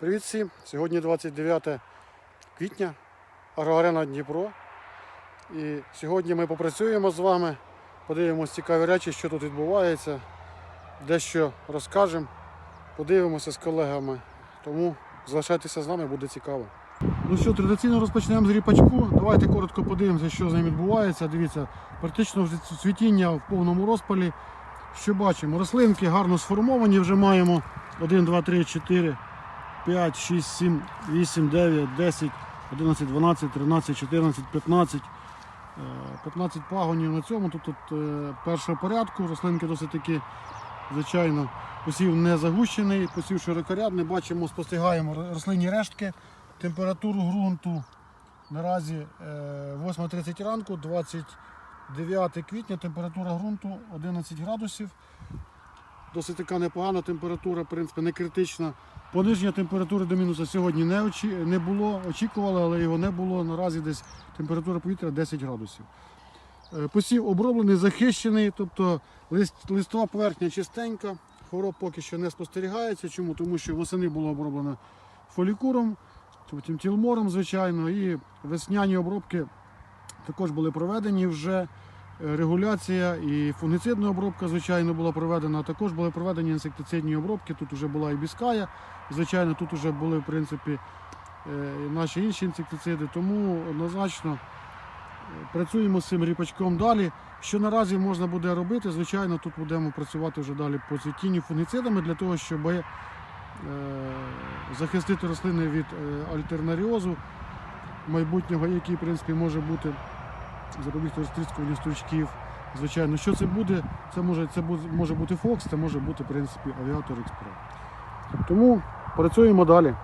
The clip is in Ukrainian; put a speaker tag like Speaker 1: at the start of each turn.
Speaker 1: Привіт всім! Сьогодні 29 квітня, Агроарена Дніпро. І сьогодні ми попрацюємо з вами, подивимося цікаві речі, що тут відбувається, дещо розкажемо, подивимося з колегами. Тому залишайтеся з нами, буде цікаво. Ну що, традиційно розпочнемо з ріпачку. Давайте коротко подивимося, що з ним відбувається. Дивіться, практично вже цвітіння в повному розпалі. Що бачимо? Рослинки гарно сформовані, вже маємо 1, 2, 3, 4, 5, 6, 7, 8, 9, 10, 11, 12, 13, 14, 15. Е, 15 пагонів на цьому. Тут, тут е, першого порядку. Рослинки досить таки, звичайно, посів не загущений, посів широкорядний. Бачимо, спостерігаємо рослинні рештки. Температуру ґрунту наразі е, 8.30 ранку, 29 квітня, температура ґрунту 11 градусів. Досить така непогана температура, в принципі, не критична. Пониження температури до мінуса сьогодні не, очі... не було. Очікували, але його не було. Наразі десь температура повітря 10 градусів. Е, Посів оброблений, захищений, тобто лист... листова поверхня чистенька, хвороб поки що не спостерігається. Чому? Тому що восени було оброблено фолікуром, потім тілмором, звичайно, і весняні обробки також були проведені вже. Регуляція і фунгіцидна обробка, звичайно, була проведена. Також були проведені інсектицидні обробки. Тут вже була і біская. Звичайно, тут вже були в принципі е, наші інші інсектициди. Тому однозначно е, працюємо з цим ріпачком далі. Що наразі можна буде робити? Звичайно, тут будемо працювати вже далі по цвітінню фунгіцидами для того, щоб е, захистити рослини від альтернаріозу майбутнього, який в принципі може бути запобігти розтріскуванню стручків. Звичайно, що це буде? Це може, це може бути Фокс, це може бути в принципі авіатор Експро. Тому працюємо далі.